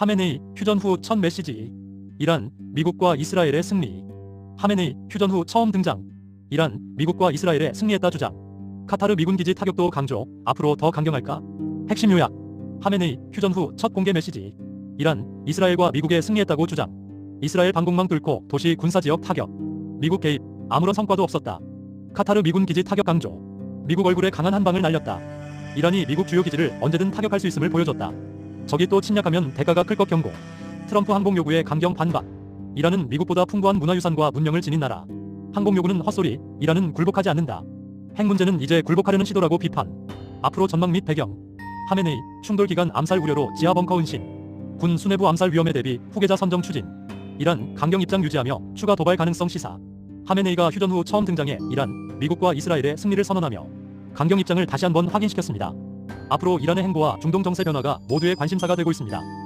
하메네이 휴전 후 첫 메시지 이란 미국과 이스라엘의 승리. 하메네이 휴전 후 처음 등장 이란 미국과 이스라엘의 승리했다 주장. 카타르 미군 기지 타격도 강조. 앞으로 더 강경할까? 핵심 요약. 하메네이 휴전 후 첫 공개 메시지 이란 이스라엘과 미국의 승리했다고 주장. 이스라엘 방공망 뚫고 도시 군사지역 타격. 미국 개입. 아무런 성과도 없었다. 카타르 미군 기지 타격 강조. 미국 얼굴에 강한 한 방을 날렸다. 이란이 미국 주요 기지를 언제든 타격할 수 있음을 보여줬다 적이 또 침략하면 대가가 클 것 경고. 트럼프 항공 요구에 강경 반박. 이란은 미국보다 풍부한 문화유산과 문명을 지닌 나라. 항공 요구는 헛소리. 이란은 굴복하지 않는다. 핵 문제는 이제 굴복하려는 시도라고 비판. 앞으로 전망 및 배경. 하메네이 충돌 기간 암살 우려로 지하 벙커 은신. 군 수뇌부 암살 위험에 대비 후계자 선정 추진. 이란 강경 입장 유지하며 추가 도발 가능성 시사. 하메네이가 휴전 후 처음 등장해 이란, 미국과 이스라엘의 승리를 선언하며 강경 입장을 다시 한번 확인시켰습니다. 앞으로 이란의 행보와 중동 정세 변화가 모두의 관심사가 되고 있습니다.